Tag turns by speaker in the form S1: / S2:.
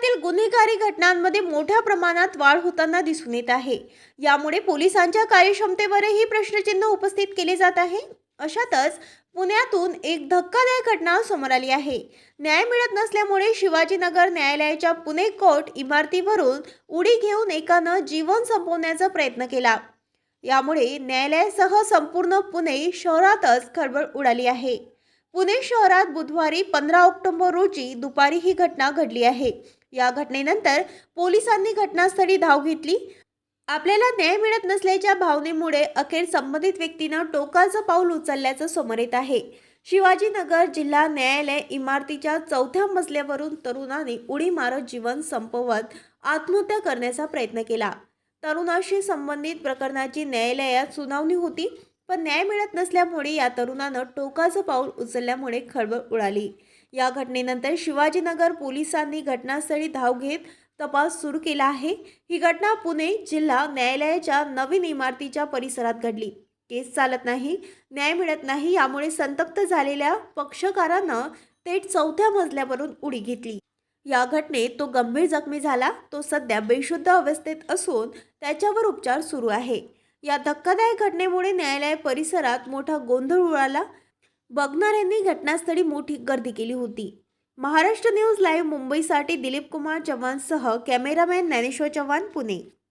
S1: गुन्हेगारी घटनांमध्ये मोठ्या प्रमाणात वाढ होताना दिसून येत आहे. यामुळे पोलिसांच्या कार्यक्षमतेवरही प्रश्नचिन्ह उपस्थित केले जात आहे. अशातच पुण्यातून एक धक्कादायक घटना समोर आली आहे. न्याय मिळत नसल्यामुळे शिवाजीनगर न्यायालयाच्या पुणे कोर्ट इमारतीवरून उडी घेऊन एकानं जीवन संपवण्याचा प्रयत्न केला. यामुळे न्यायालयासह संपूर्ण पुणे शहरातच खळबळ उडाली आहे. पुणे शहरात बुधवारी पंधरा ऑक्टोबर रोजी दुपारी ही घटना घडली आहे. या घटनेनंतर पोलिसांनी घटनास्थळी धाव घेतली. आपल्याला न्याय मिळत नसल्याच्या भावनेमुळे अखेर संबंधित व्यक्तीनं टोकाचं पाऊल उचलल्याचं समोर येत आहे. शिवाजीनगर जिल्हा न्यायालय इमारतीच्या चौथ्या मजल्यावरून तरुणाने उडी मारत जीवन संपवत आत्महत्या करण्याचा प्रयत्न केला. तरुणाशी संबंधित प्रकरणाची न्यायालयात सुनावणी होती. पण न्याय मिळत नसल्यामुळे या तरुणानं टोकाचं पाऊल उचलल्यामुळे खळबळ उडाली. या घटनेनंतर शिवाजीनगर पोलिसांनी घटनास्थळी धाव घेत तपास सुरू केला आहे. ही घटना पुणे जिल्हा न्यायालयाच्या नवीन इमारतीच्या परिसरात घडली. केस चालत नाही न्याय मिळत नाही यामुळे संतप्त झालेल्या पक्षकारानं थेट चौथ्या मजल्यावरून उडी घेतली. या घटनेत तो गंभीर जखमी झाला. तो सध्या बेशुद्ध अवस्थेत असून त्याच्यावर उपचार सुरू आहे. या धक्कादायक घटनेमुळे न्यायालय परिसरात मोठा गोंधळ उडाला. बघणाऱ्यांनी घटनास्थळी मोठी गर्दी केली होती. महाराष्ट्र न्यूज लाईव्ह मुंबईसाठी दिलीप कुमार चव्हाणसह कॅमेरामॅन ज्ञानेश्वर चव्हाण पुणे.